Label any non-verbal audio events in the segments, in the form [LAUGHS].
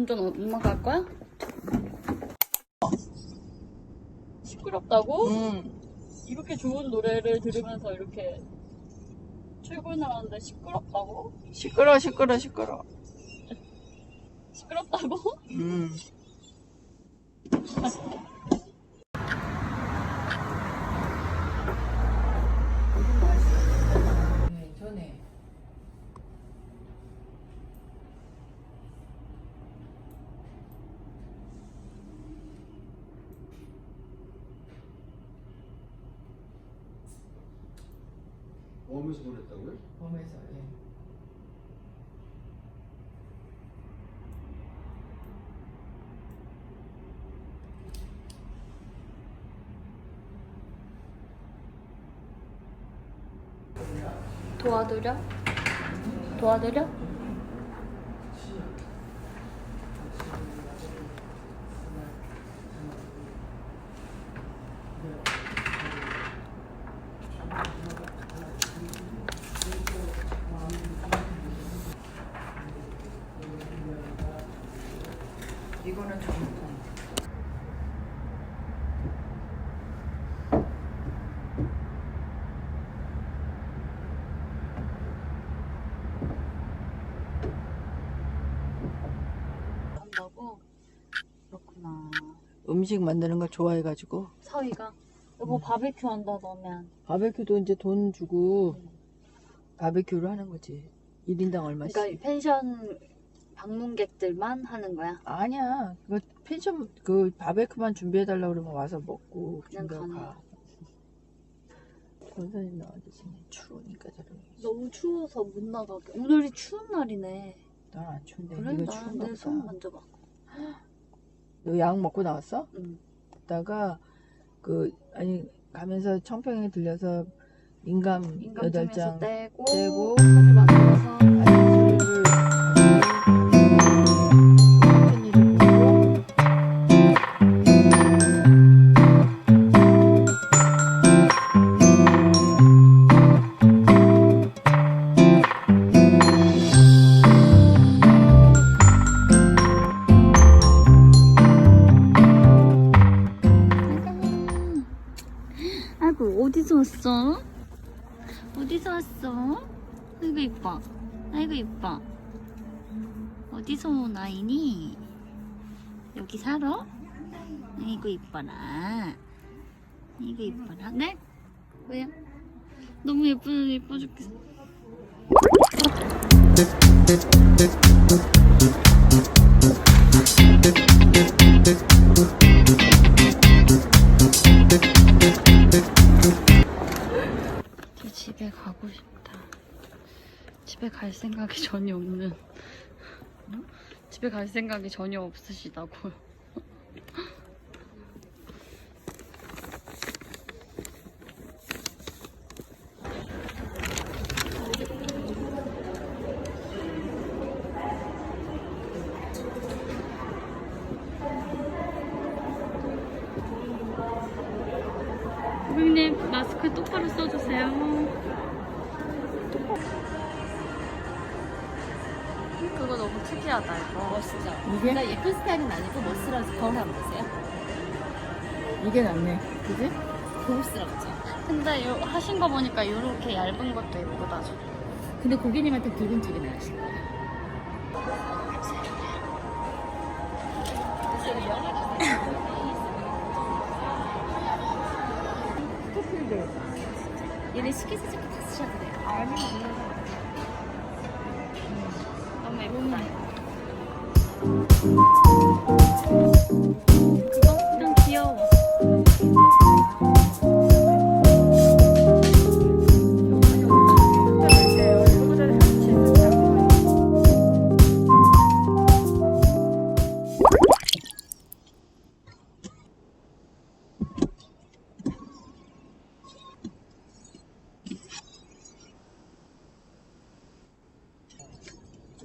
운전 엄마가 할 거야? 시끄럽다고? 응. 이렇게 좋은 노래를 들으면서 이렇게 출근하는데 시끄럽다고? 시끄러, 시끄러, 시끄러. 시끄럽다고? 음. [LAUGHS] 네, 전에. 웜에서 보냈다고요? 범에서, 예. 도와드려? 도와드려? 이거는 정통. 한다고? 그렇구나. 음식 만드는 걸 좋아해가지고. 서희가 여보 바베큐 한다 너면 바베큐도 이제 돈 주고 바베큐를 하는 거지. 1인당 얼마씩. 그러니까 펜션 방문객들만 하는 거야? 아니야. 그 펜션 그 바베큐만 준비해 달라고 그러면 와서 먹고 그냥 준비하고 가는 가. 전선이 나와야지. 추우니까 저런. 너무 추워서 못 나가게 오늘이 추운 날이네 난안 추운데 그래? 이거 추운가 나내 손 보다. 만져봐 너 약 먹고 나왔어? 응. 다가 그 아니 가면서 청평에 들려서 인감 여덟 장 떼고 떼고 어디서 왔어? 아이고 이뻐 아이고 이뻐 어디서 온 아이니? 여기 살아? 아이고 이뻐라 아이고 이뻐라 네? 왜요? 너무 예뻐 예뻐 죽겠어 집에 가고 싶다. 집에 갈 생각이 전혀 없는. 어? 집에 갈 생각이 전혀 없으시다고요. 마스크 똑바로 써주세요. 그거 너무 특이하다 이거. 멋있죠? 이게 그러니까 예쁜 스타일은 아니고 멋스러워서 거울 한번 보세요. 이게 낫네. 그지? 고급스럽죠? 근데 요, 하신 거 보니까 이렇게 얇은 것도 예쁘다. 저. 근데 고객님한테 붉은 쪽이 나으실 거예요. 얘네 스케치 찍고 다 쓰셔도 돼요. 아니 너무 예쁘다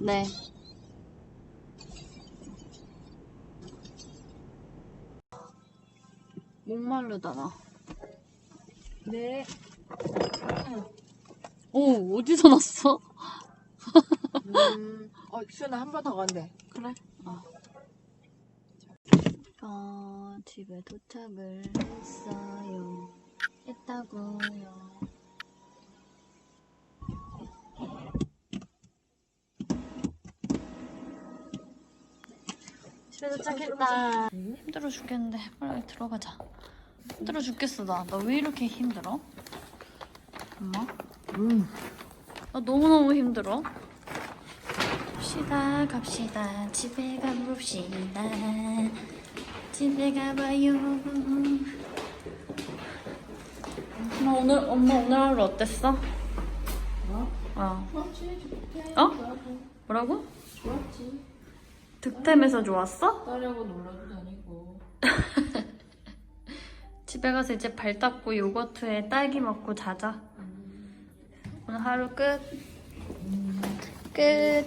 네. 목마르다 나. 네. 오 어디서 났어? 음, 어, 수연아 한 번 더 간대. 그래. 어. 어, 집에 도착을 했어요. 했다고요. 집에 도착했다. 힘들어 죽겠는데 빨리 들어가자. 힘들어 죽겠어 나. 나 왜 이렇게 힘들어? 엄마? 음. 나 너무너무 힘들어. 갑시다, 갑시다. 집에 가봅시다. 집에 가봐요. 엄마 오늘, 엄마 오늘 하루 어땠어? 어? 어? 뭐라고? 좋았지. 득템에서 좋았어? 딸하고 놀러도 다니고. [LAUGHS] 집에 가서 이제 발 닦고 요거트에 딸기 먹고 자자. 오늘 하루 끝. 끝.